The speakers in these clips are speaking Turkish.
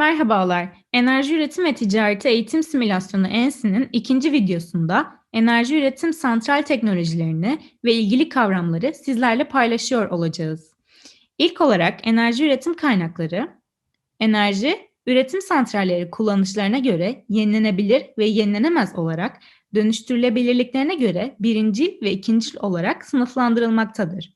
Merhabalar, Enerji Üretim ve Ticareti Eğitim Simülasyonu ENSİ'nin ikinci videosunda enerji üretim santral teknolojilerini ve ilgili kavramları sizlerle paylaşıyor olacağız. İlk olarak enerji üretim kaynakları, enerji üretim santralleri kullanışlarına göre yenilenebilir ve yenilenemez olarak dönüştürülebilirliklerine göre birincil ve ikincil olarak sınıflandırılmaktadır.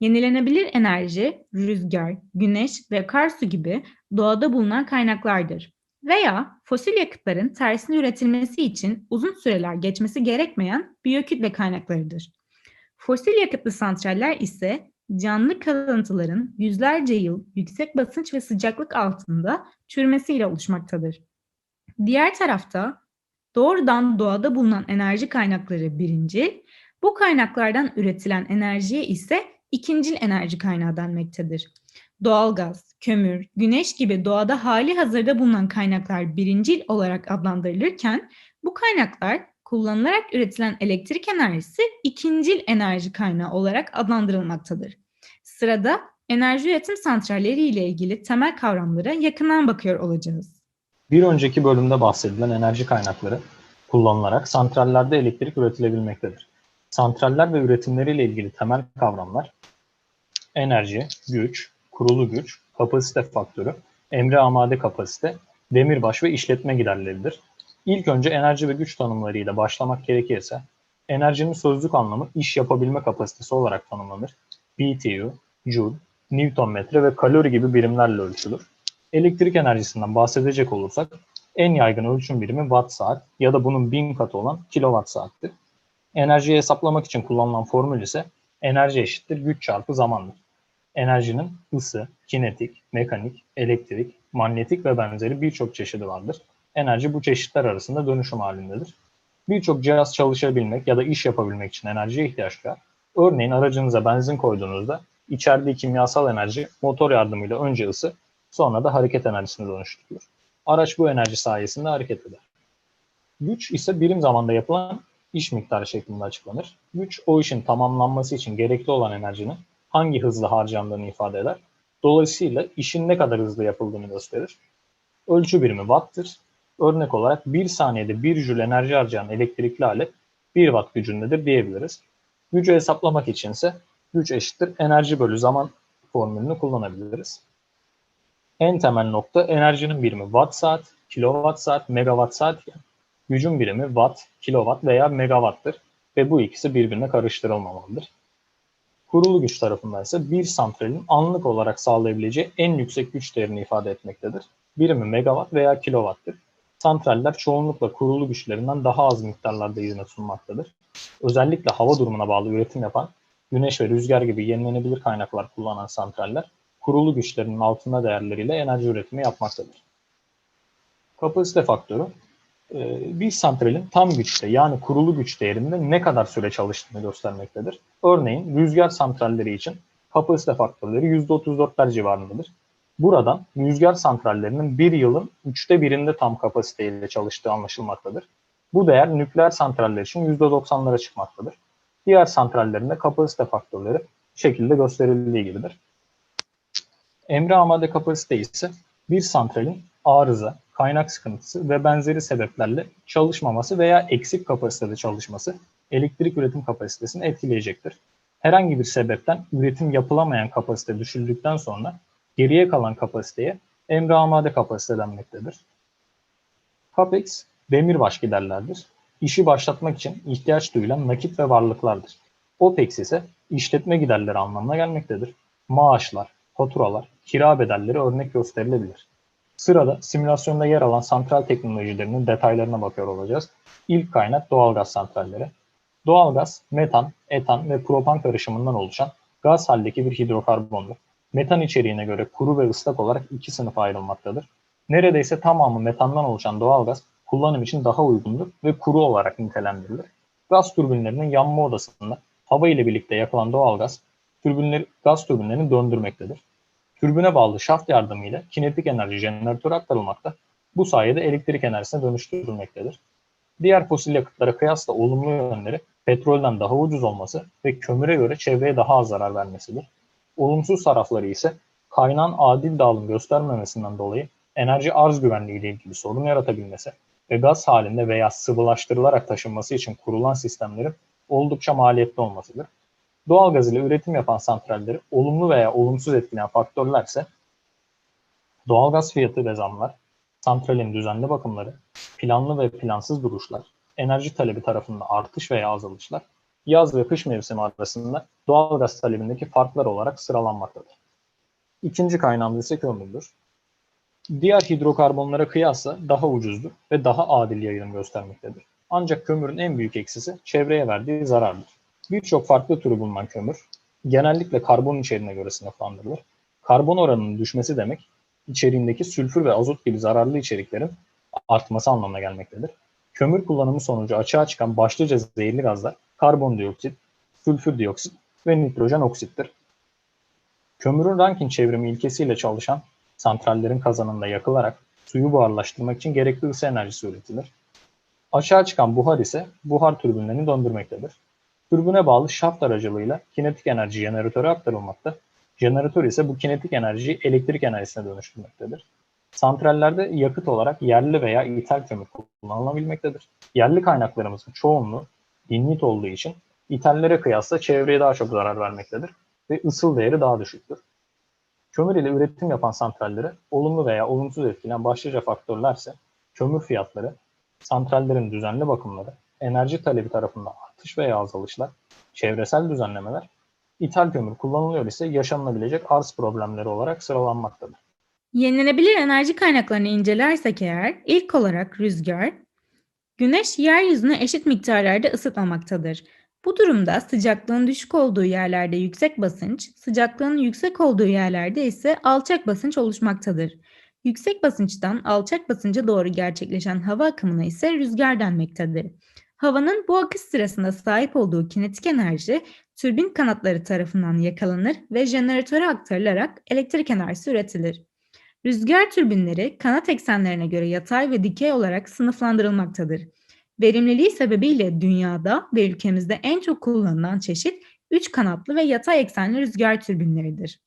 Yenilenebilir enerji, rüzgar, güneş ve akarsu gibi doğada bulunan kaynaklardır. Veya fosil yakıtların tersine üretilmesi için uzun süreler geçmesi gerekmeyen biyokütle kaynaklarıdır. Fosil yakıtlı santraller ise canlı kalıntıların yüzlerce yıl yüksek basınç ve sıcaklık altında çürümesiyle oluşmaktadır. Diğer tarafta doğrudan doğada bulunan enerji kaynakları birinci, bu kaynaklardan üretilen enerjiye ise ikincil enerji kaynağı denmektedir. Doğalgaz, kömür, güneş gibi doğada hali hazırda bulunan kaynaklar birincil olarak adlandırılırken bu kaynaklar kullanılarak üretilen elektrik enerjisi ikincil enerji kaynağı olarak adlandırılmaktadır. Sırada enerji üretim santralleri ile ilgili temel kavramlara yakından bakıyor olacağız. Bir önceki bölümde bahsedilen enerji kaynakları kullanılarak santrallerde elektrik üretilebilmektedir. Santraller ve üretimleriyle ilgili temel kavramlar enerji, güç, kurulu güç, kapasite faktörü, emre amade kapasite, demirbaş ve işletme giderleridir. İlk önce enerji ve güç tanımlarıyla başlamak gerekirse, enerjinin sözlük anlamı iş yapabilme kapasitesi olarak tanımlanır. BTU, Joule, Newton metre ve kalori gibi birimlerle ölçülür. Elektrik enerjisinden bahsedecek olursak, en yaygın ölçüm birimi watt saat ya da bunun bin katı olan kilowatt saattir. Enerjiyi hesaplamak için kullanılan formül ise enerji eşittir güç çarpı zamandır enerjinin ısı, kinetik, mekanik, elektrik, manyetik ve benzeri birçok çeşidi vardır. Enerji bu çeşitler arasında dönüşüm halindedir. Birçok cihaz çalışabilmek ya da iş yapabilmek için enerjiye ihtiyaç duyar. Örneğin aracınıza benzin koyduğunuzda içerdiği kimyasal enerji motor yardımıyla önce ısı, sonra da hareket enerjisine dönüştürülür. Araç bu enerji sayesinde hareket eder. Güç ise birim zamanda yapılan iş miktarı şeklinde açıklanır. Güç o işin tamamlanması için gerekli olan enerjinin hangi hızla harcandığını ifade eder. Dolayısıyla işin ne kadar hızlı yapıldığını gösterir. Ölçü birimi watt'tır. Örnek olarak 1 saniyede 1 jül enerji harcayan elektrikli alet 1 watt gücündedir diyebiliriz. Gücü hesaplamak içinse güç eşittir enerji bölü zaman formülünü kullanabiliriz. En temel nokta enerjinin birimi watt saat, kilowatt saat, megawatt saat yani. Gücün birimi watt, kilowatt veya megawatt'tır ve bu ikisi birbirine karıştırılmamalıdır. Kurulu güç tarafından ise bir santralin anlık olarak sağlayabileceği en yüksek güç değerini ifade etmektedir. Birimi megawatt veya kilowattır. Santraller çoğunlukla kurulu güçlerinden daha az miktarlarda hizmet sunmaktadır. Özellikle hava durumuna bağlı üretim yapan güneş ve rüzgar gibi yenilenebilir kaynaklar kullanan santraller kurulu güçlerinin altında değerleriyle enerji üretimi yapmaktadır. Kapasite faktörü bir santralin tam güçte yani kurulu güç değerinde ne kadar süre çalıştığını göstermektedir. Örneğin rüzgar santralleri için kapasite faktörleri %34'ler civarındadır. Buradan rüzgar santrallerinin bir yılın üçte birinde tam kapasiteyle çalıştığı anlaşılmaktadır. Bu değer nükleer santraller için %90'lara çıkmaktadır. Diğer santrallerinde kapasite faktörleri şekilde gösterildiği gibidir. Emre amade kapasite ise bir santralin arıza, kaynak sıkıntısı ve benzeri sebeplerle çalışmaması veya eksik kapasitede çalışması elektrik üretim kapasitesini etkileyecektir. Herhangi bir sebepten üretim yapılamayan kapasite düşüldükten sonra geriye kalan kapasiteye emre amade kapasite denmektedir. CAPEX, demirbaş giderlerdir. İşi başlatmak için ihtiyaç duyulan nakit ve varlıklardır. OPEX ise işletme giderleri anlamına gelmektedir. Maaşlar, faturalar, kira bedelleri örnek gösterilebilir. Sırada simülasyonda yer alan santral teknolojilerinin detaylarına bakıyor olacağız. İlk kaynak doğalgaz santralleri. Doğalgaz, metan, etan ve propan karışımından oluşan gaz haldeki bir hidrokarbondur. Metan içeriğine göre kuru ve ıslak olarak iki sınıf ayrılmaktadır. Neredeyse tamamı metandan oluşan doğalgaz kullanım için daha uygundur ve kuru olarak nitelendirilir. Gaz türbinlerinin yanma odasında hava ile birlikte yakılan doğalgaz türbinleri, gaz türbinlerini döndürmektedir. Türbüne bağlı şaft yardımıyla kinetik enerji jeneratöre aktarılmakta. Bu sayede elektrik enerjisine dönüştürülmektedir. Diğer fosil yakıtlara kıyasla olumlu yönleri petrolden daha ucuz olması ve kömüre göre çevreye daha az zarar vermesidir. Olumsuz tarafları ise kaynağın adil dağılım göstermemesinden dolayı enerji arz güvenliği ile ilgili sorun yaratabilmesi ve gaz halinde veya sıvılaştırılarak taşınması için kurulan sistemlerin oldukça maliyetli olmasıdır. Doğalgaz ile üretim yapan santralleri olumlu veya olumsuz etkileyen faktörler ise doğalgaz fiyatı ve zamlar, santralin düzenli bakımları, planlı ve plansız duruşlar, enerji talebi tarafında artış veya azalışlar, yaz ve kış mevsimi arasında doğalgaz talebindeki farklar olarak sıralanmaktadır. İkinci kaynağımız ise kömürdür. Diğer hidrokarbonlara kıyasla daha ucuzdur ve daha adil yayılım göstermektedir. Ancak kömürün en büyük eksisi çevreye verdiği zarardır. Birçok farklı türü bulunan kömür genellikle karbon içeriğine göre sınıflandırılır. Karbon oranının düşmesi demek içeriğindeki sülfür ve azot gibi zararlı içeriklerin artması anlamına gelmektedir. Kömür kullanımı sonucu açığa çıkan başlıca zehirli gazlar karbondioksit, sülfür dioksit ve nitrojen oksittir. Kömürün Rankine çevrimi ilkesiyle çalışan santrallerin kazanında yakılarak suyu buharlaştırmak için gerekli ısı enerjisi üretilir. Açığa çıkan buhar ise buhar türbinlerini döndürmektedir. Türbüne bağlı şaft aracılığıyla kinetik enerji jeneratöre aktarılmakta. Jeneratör ise bu kinetik enerjiyi elektrik enerjisine dönüştürmektedir. Santrallerde yakıt olarak yerli veya ithal kömür kullanılabilmektedir. Yerli kaynaklarımızın çoğunluğu lignit olduğu için ithallere kıyasla çevreye daha çok zarar vermektedir ve ısıl değeri daha düşüktür. Kömür ile üretim yapan santralleri olumlu veya olumsuz etkileyen başlıca faktörler ise kömür fiyatları, santrallerin düzenli bakımları, enerji talebi tarafında artış veya azalışlar, çevresel düzenlemeler, ithal kömür kullanılıyor ise yaşanılabilecek arz problemleri olarak sıralanmaktadır. Yenilenebilir enerji kaynaklarını incelersek eğer ilk olarak rüzgar, güneş yeryüzünü eşit miktarlarda ısıtmamaktadır. Bu durumda sıcaklığın düşük olduğu yerlerde yüksek basınç, sıcaklığın yüksek olduğu yerlerde ise alçak basınç oluşmaktadır. Yüksek basınçtan alçak basınca doğru gerçekleşen hava akımına ise rüzgar denmektedir. Havanın bu akış sırasında sahip olduğu kinetik enerji türbin kanatları tarafından yakalanır ve jeneratöre aktarılarak elektrik enerjisi üretilir. Rüzgar türbinleri kanat eksenlerine göre yatay ve dikey olarak sınıflandırılmaktadır. Verimliliği sebebiyle dünyada ve ülkemizde en çok kullanılan çeşit üç kanatlı ve yatay eksenli rüzgar türbinleridir.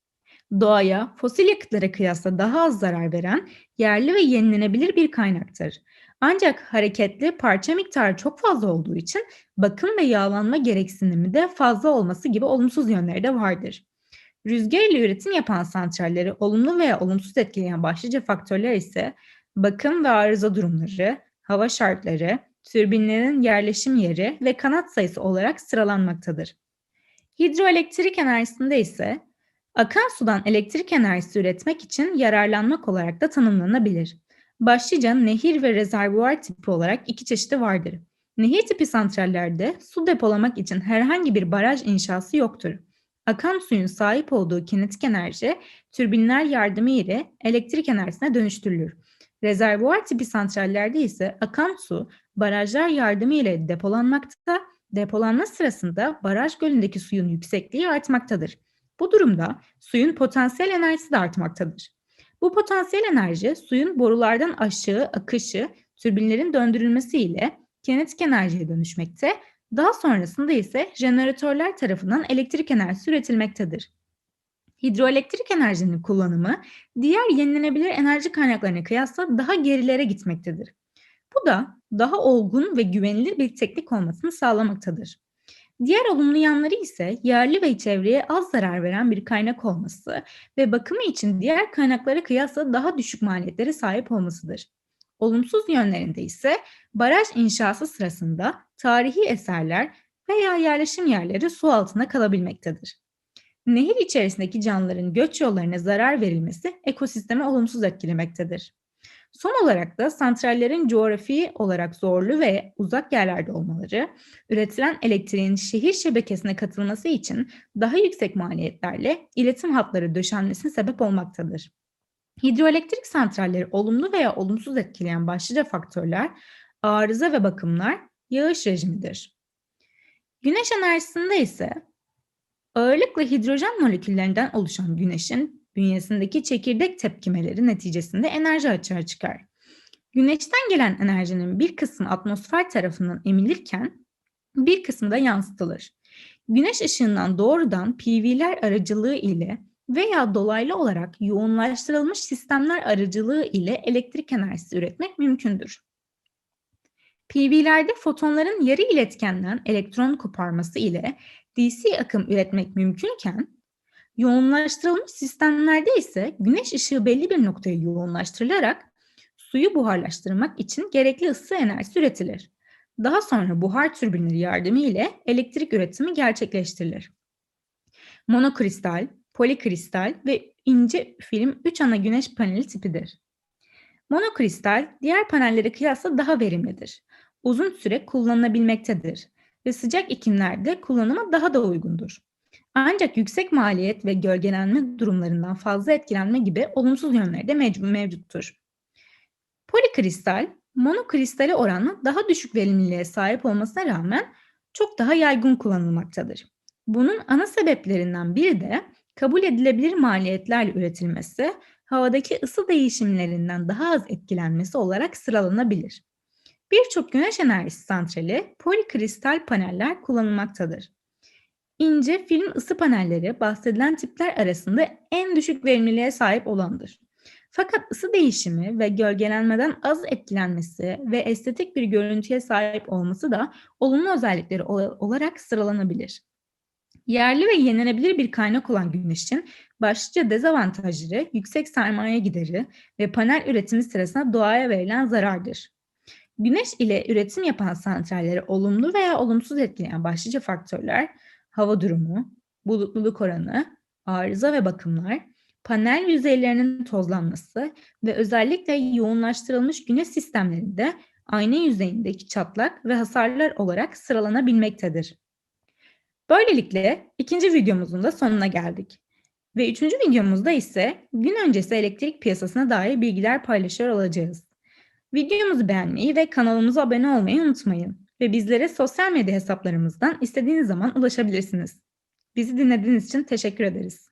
Doğaya, fosil yakıtlara kıyasla daha az zarar veren yerli ve yenilenebilir bir kaynaktır. Ancak hareketli parça miktarı çok fazla olduğu için bakım ve yağlanma gereksinimi de fazla olması gibi olumsuz yönleri de vardır. Rüzgar ile üretim yapan santralleri olumlu veya olumsuz etkileyen başlıca faktörler ise bakım ve arıza durumları, hava şartları, türbinlerin yerleşim yeri ve kanat sayısı olarak sıralanmaktadır. Hidroelektrik enerjisinde ise akan sudan elektrik enerjisi üretmek için yararlanmak olarak da tanımlanabilir. Başlıca nehir ve rezervuar tipi olarak iki çeşidi vardır. Nehir tipi santrallerde su depolamak için herhangi bir baraj inşası yoktur. Akan suyun sahip olduğu kinetik enerji türbinler yardımı ile elektrik enerjisine dönüştürülür. Rezervuar tipi santrallerde ise akan su barajlar yardımı ile depolanmakta, depolanma sırasında baraj gölündeki suyun yüksekliği artmaktadır. Bu durumda suyun potansiyel enerjisi de artmaktadır. Bu potansiyel enerji suyun borulardan aşağı akışı, türbinlerin döndürülmesi ile kinetik enerjiye dönüşmekte, daha sonrasında ise jeneratörler tarafından elektrik enerjisi üretilmektedir. Hidroelektrik enerjinin kullanımı diğer yenilenebilir enerji kaynaklarına kıyasla daha gerilere gitmektedir. Bu da daha olgun ve güvenilir bir teknik olmasını sağlamaktadır. Diğer olumlu yanları ise yerli ve çevreye az zarar veren bir kaynak olması ve bakımı için diğer kaynaklara kıyasla daha düşük maliyetlere sahip olmasıdır. Olumsuz yönlerinde ise baraj inşası sırasında tarihi eserler veya yerleşim yerleri su altında kalabilmektedir. Nehir içerisindeki canlıların göç yollarına zarar verilmesi ekosistemi olumsuz etkilemektedir. Son olarak da santrallerin coğrafi olarak zorlu ve uzak yerlerde olmaları, üretilen elektriğin şehir şebekesine katılması için daha yüksek maliyetlerle iletim hatları döşenmesine sebep olmaktadır. Hidroelektrik santralleri olumlu veya olumsuz etkileyen başlıca faktörler, arıza ve bakımlar, yağış rejimidir. Güneş enerjisinde ise ağırlıkla hidrojen moleküllerinden oluşan güneşin bünyesindeki çekirdek tepkimeleri neticesinde enerji açığa çıkar. Güneşten gelen enerjinin bir kısmı atmosfer tarafından emilirken bir kısmı da yansıtılır. Güneş ışığından doğrudan PV'ler aracılığı ile veya dolaylı olarak yoğunlaştırılmış sistemler aracılığı ile elektrik enerjisi üretmek mümkündür. PV'lerde fotonların yarı iletkenden elektron koparması ile DC akım üretmek mümkünken, yoğunlaştırılmış sistemlerde ise güneş ışığı belli bir noktaya yoğunlaştırılarak suyu buharlaştırmak için gerekli ısı enerjisi üretilir. Daha sonra buhar türbinleri yardımı ile elektrik üretimi gerçekleştirilir. Monokristal, polikristal ve ince film 3 ana güneş paneli tipidir. Monokristal diğer panellere kıyasla daha verimlidir. Uzun süre kullanılabilmektedir ve sıcak iklimlerde kullanıma daha da uygundur. Ancak yüksek maliyet ve gölgelenme durumlarından fazla etkilenme gibi olumsuz yönleri de mev- mevcuttur. Polikristal, monokristale oranla daha düşük verimliliğe sahip olmasına rağmen çok daha yaygın kullanılmaktadır. Bunun ana sebeplerinden biri de kabul edilebilir maliyetlerle üretilmesi, havadaki ısı değişimlerinden daha az etkilenmesi olarak sıralanabilir. Birçok güneş enerjisi santrali polikristal paneller kullanılmaktadır. İnce film ısı panelleri bahsedilen tipler arasında en düşük verimliliğe sahip olandır. Fakat ısı değişimi ve gölgelenmeden az etkilenmesi ve estetik bir görüntüye sahip olması da olumlu özellikleri ol- olarak sıralanabilir. Yerli ve yenilebilir bir kaynak olan güneşin başlıca dezavantajları yüksek sermaye gideri ve panel üretimi sırasında doğaya verilen zarardır. Güneş ile üretim yapan santralleri olumlu veya olumsuz etkileyen başlıca faktörler hava durumu, bulutluluk oranı, arıza ve bakımlar, panel yüzeylerinin tozlanması ve özellikle yoğunlaştırılmış güneş sistemlerinde ayna yüzeyindeki çatlak ve hasarlar olarak sıralanabilmektedir. Böylelikle ikinci videomuzun da sonuna geldik. Ve üçüncü videomuzda ise gün öncesi elektrik piyasasına dair bilgiler paylaşıyor olacağız. Videomuzu beğenmeyi ve kanalımıza abone olmayı unutmayın. Ve bizlere sosyal medya hesaplarımızdan istediğiniz zaman ulaşabilirsiniz. Bizi dinlediğiniz için teşekkür ederiz.